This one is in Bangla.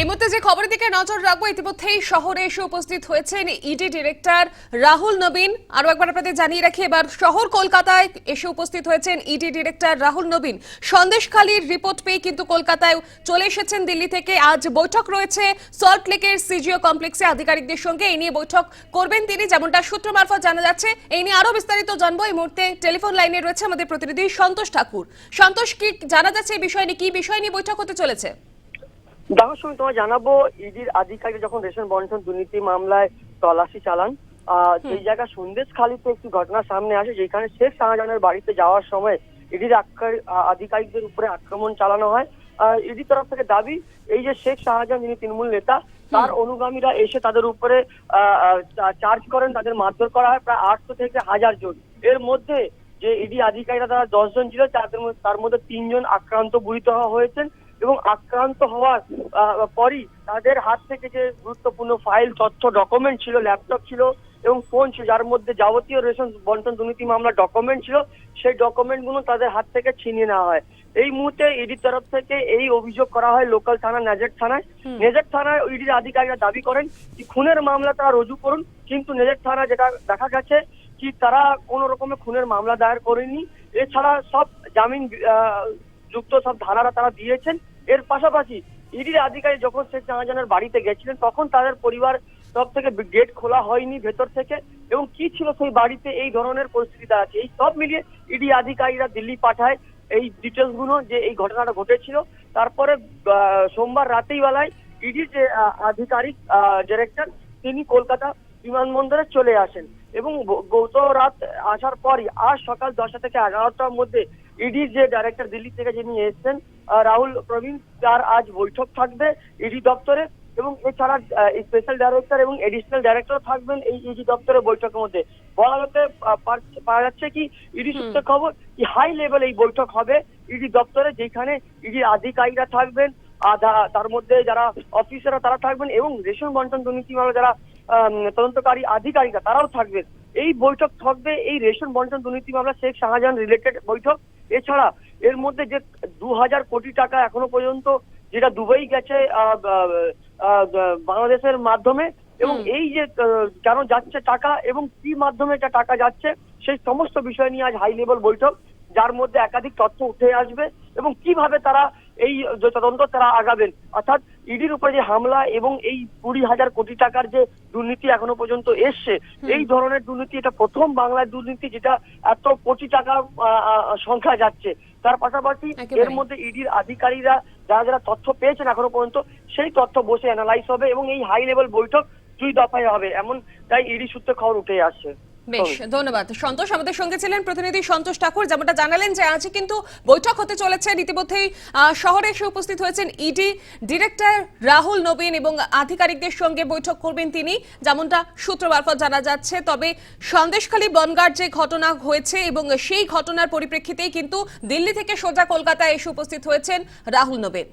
এই মুহূর্তে যে খবরের দিকে নজর রাখব, ইতিমধ্যেই শহরে এসে উপস্থিত হয়েছেন ইডি ডিরেক্টর রাহুল নবীন। আরও একবার আপনাদের জানিয়ে রাখি, এবার শহর কলকাতায় এসে উপস্থিত হয়েছেন ইডি ডিরেক্টর রাহুল নবীন। সন্দেশখালীর রিপোর্ট পেয়ে কিন্তু কলকাতায় চলে এসেছেন দিল্লি থেকে। আজ বৈঠক রয়েছে সল্ট লেকের সিজিও কমপ্লেক্সে আধিকারিকদের সঙ্গে। এই নিয়ে বৈঠক করবেন তিনি, যেমনটা সূত্র মারফত জানা যাচ্ছে। এই নিয়ে আরও বিস্তারিত জানব। এই মুহূর্তে টেলিফোন লাইনে রয়েছে আমাদের প্রতিনিধি সন্তোষ ঠাকুর। সন্তোষ, কি জানা যাচ্ছে এই বিষয় নিয়ে? কি বিষয় নিয়ে বৈঠক হতে চলেছে? দেখার সময় তোমায় জানাব ইডির আধিকারিক যখন রেশন বন্টন দুর্নীতি মামলায় তল্লাশি চালান সেই জায়গা সন্দেশখালীতে একটি ঘটনা সামনে আসে যেখানে শেখ শাহজাহানের বাড়িতে যাওয়ার সময় ইডির আধিকারিকদের উপরে আক্রমণ চালানো হয়। ইডির তরফ থেকে দাবি এই যে শেখ শাহজাহান যিনি তৃণমূল নেতা তার অনুগামীরা এসে তাদের উপরে চার্জ করেন তাদের মারধর করা হয় প্রায় আটশো থেকে হাজার জন। এর মধ্যে যে ইডি আধিকারিকরা তারা দশজন ছিল তাদের তার মধ্যে তিনজন আক্রান্ত হওয়া হয়েছেন। এবং আক্রান্ত হওয়ার পরই তাদের হাত থেকে যে গুরুত্বপূর্ণ ফাইল তথ্য ডকুমেন্ট ছিল ল্যাপটপ ছিল এবং ফোন ছিল যার মধ্যে যাবতীয় রেশন বন্টন দুর্নীতি মামলা ডকুমেন্ট ছিল সেই ডকুমেন্টগুলো তাদের হাত থেকে ছিনিয়ে নেওয়া হয়। এই মুহূর্তে ইডির তরফ থেকে এই অভিযোগ করা হয় লোকাল থানা নেজেট থানায়। নেজেট থানায় ইডির আধিকারিকরা দাবি করেন কি খুনের মামলা তারা রুজু করুন কিন্তু নেজেট থানা যেটা দেখা গেছে কি তারা কোনো রকমের খুনের মামলা দায়ের করেনি। এছাড়া সব জামিন যুক্ত সব ধারারা তারা দিয়েছেন। এর পাশাপাশি ইডির আধিকারিক যখন শেখ জাহাজানের বাড়িতে গেছিলেন, তখন তাদের পরিবার সব থেকে গেট খোলা হয়নি ভেতর থেকে এবং কি ছিল সেই বাড়িতে এই ধরনের পরিস্থিতি আছে এই সব মিলিয়ে ইডি আধিকারিকরা দিল্লি পাঠায় এই ডিটেলসগুলো যে এই ঘটনাটা ঘটেছিল। তারপরে সোমবার রাতেই বেলায় ইডির যে আধিকারিক ডিরেক্টর তিনি কলকাতা বিমানবন্দরে চলে আসেন এবং গত রাত আসার পরই আজ সকাল দশটা থেকে এগারোটার মধ্যে ইডির যে ডাইরেক্টর দিল্লি থেকে যিনি এসেছেন রাহুল প্রবীণ তার আজ বৈঠক থাকবে ইডি দপ্তরে এবং এছাড়া স্পেশাল ডাইরেক্টর এবং এডিশনাল ডাইরেক্টর থাকবেন এই ইডি দপ্তরের বৈঠকের মধ্যে। বলা আহ, পাওয়া যাচ্ছে কি ইডি সূত্রে খবর কি হাই লেভেল এই বৈঠক হবে ইডি দপ্তরে যেখানে ইডির আধিকারিকরা থাকবেন তার মধ্যে যারা অফিসাররা তারা থাকবেন এবং রেশন বন্টন দুর্নীতি মামলা যারা তদন্তকারী আধিকারিকরা তারাও থাকবেন। এই বৈঠক থাকবে এই রেশন বন্টন দুর্নীতি মামলা শেখ শাহজাহান রিলেটেড বৈঠক। এছাড়া এর মধ্যে যে দু হাজার কোটি টাকা এখনও পর্যন্ত যেটা দুবাই গেছে বাংলাদেশের মাধ্যমে এবং এই যে কেন যাচ্ছে টাকা এবং কি মাধ্যমে এটা টাকা যাচ্ছে সেই সমস্ত বিষয় নিয়ে আজ হাই লেভেল বৈঠক যার মধ্যে একাধিক তথ্য উঠে আসবে এবং কীভাবে তারা এই যে তদন্ত তারা আগাবেন। অর্থাৎ ইডির উপরে যে হামলা এবং এই কুড়ি হাজার কোটি টাকার যে দুর্নীতি এখনও পর্যন্ত এসছে এই ধরনের দুর্নীতি এটা প্রথম বাংলার দুর্নীতি যেটা এত কোটি টাকা সংখ্যা যাচ্ছে। তার পাশাপাশি এর মধ্যে ইডির আধিকারিকরা যারা যারা তথ্য পেয়েছেন এখনও পর্যন্ত সেই তথ্য বসে অ্যানালাইজ হবে এবং এই হাই লেভেল বৈঠক দুই দফায় হবে। এমন তাই ইডি সূত্রে খবর উঠে আসছে। বেশ ধন্যবাদ। সন্তোষ আমাদের সঙ্গে ছিলেন প্রতিনিধি সন্তোষ ঠাকুর যেমনটা জানালেন যে আজকে কিন্তু বৈঠক হতে চলেছে। ইতিমধ্যেই শহরে এসে উপস্থিত হয়েছেন ইডি ডিরেক্টর রাহুল নবীন এবং আধিকারিকদের সঙ্গে বৈঠক করবেন তিনি যেমনটা সূত্র মারফত জানা যাচ্ছে। তবে সন্দেশখালী বনগার যে ঘটনা হয়েছে এবং সেই ঘটনার পরিপ্রেক্ষিতেই কিন্তু দিল্লি থেকে সোজা কলকাতায় এসে উপস্থিত হয়েছেন রাহুল নবীন।